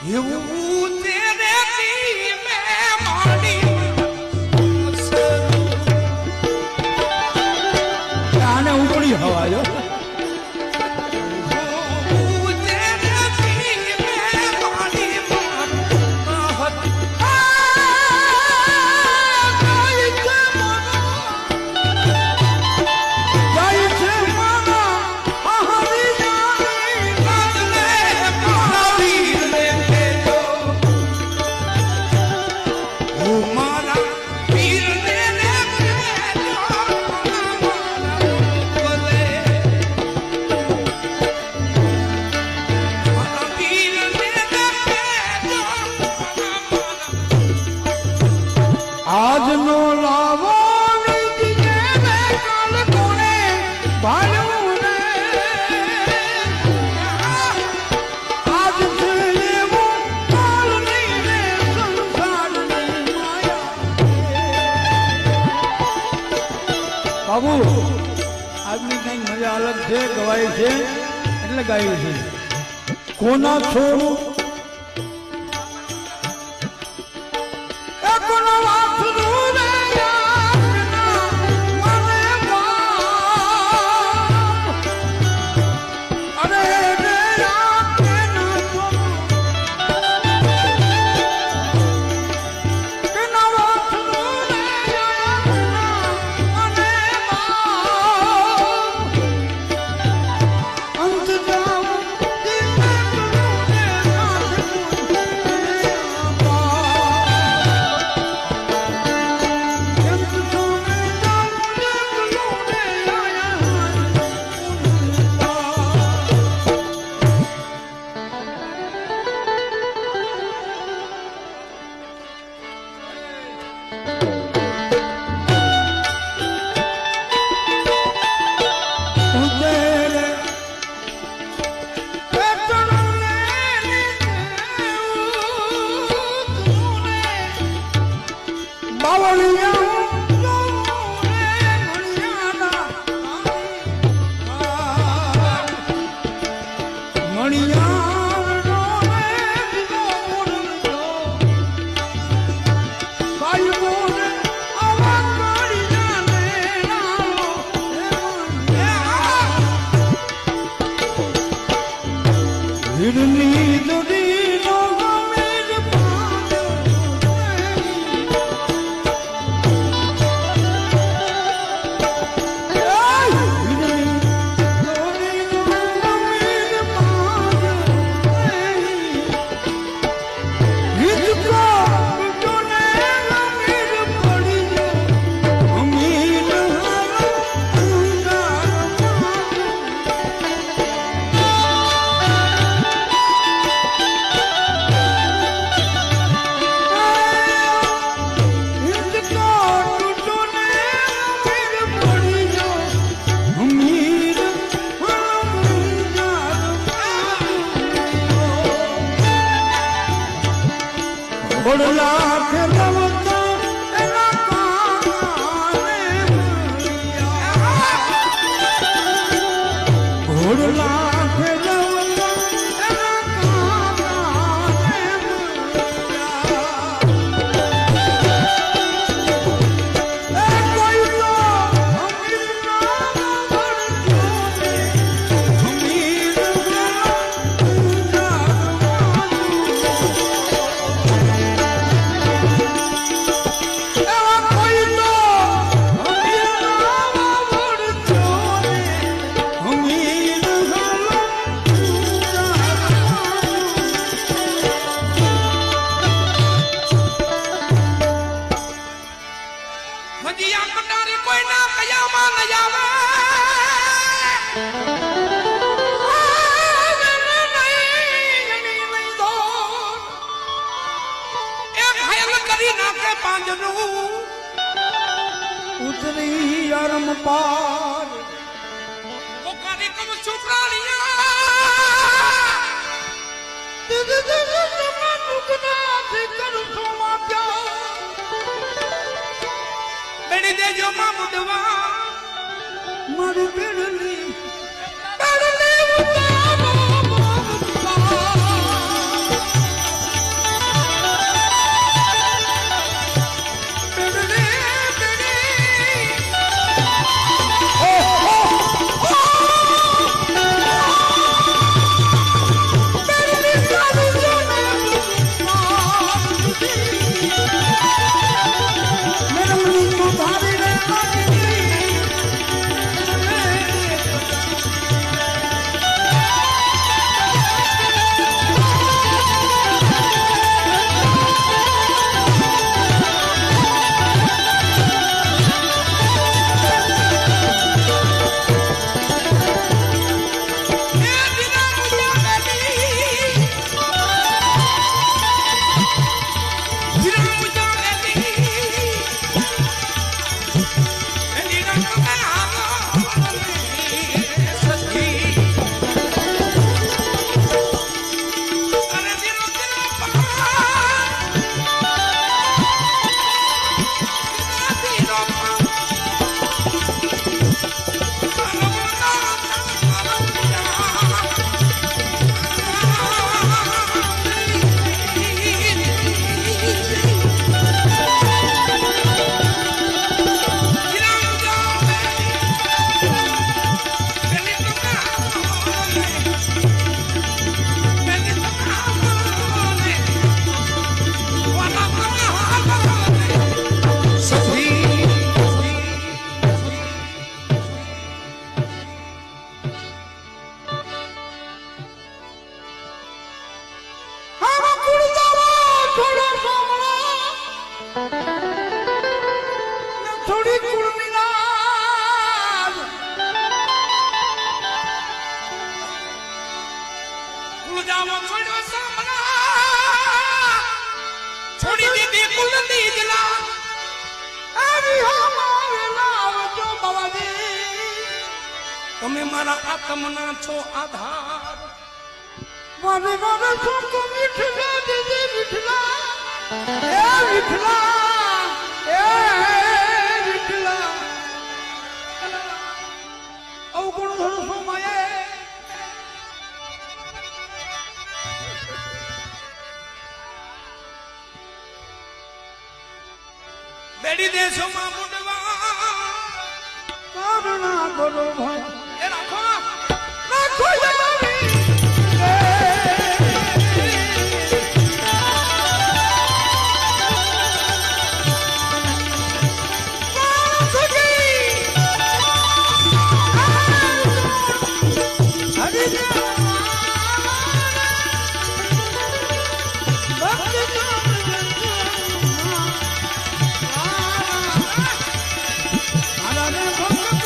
એવું તેરે આજનો લાવો બાબુ, આજની કંઈક મજા અલગ છે, ગવાય છે? એટલે ગાયું છે. કોના છોડું Hallelujah. ભજીયા કટારી કોઈ ના કયામાં ન આવે કરી નાખે પાંજરું ઉતરી અરમ પાર ઓ કાર્યક્રમ છોકરાણીયા દેજો માં બુડવા મારું પેડું તમે મારા આત્મના છો આધાર. મારે મારે સુખ વિઠલા વિઠલા એ વિઠલા એ વિઠલા અવગુણ માયે. બેડી દેશોમાં મુંડવા કરુણા કરો ભાઈ.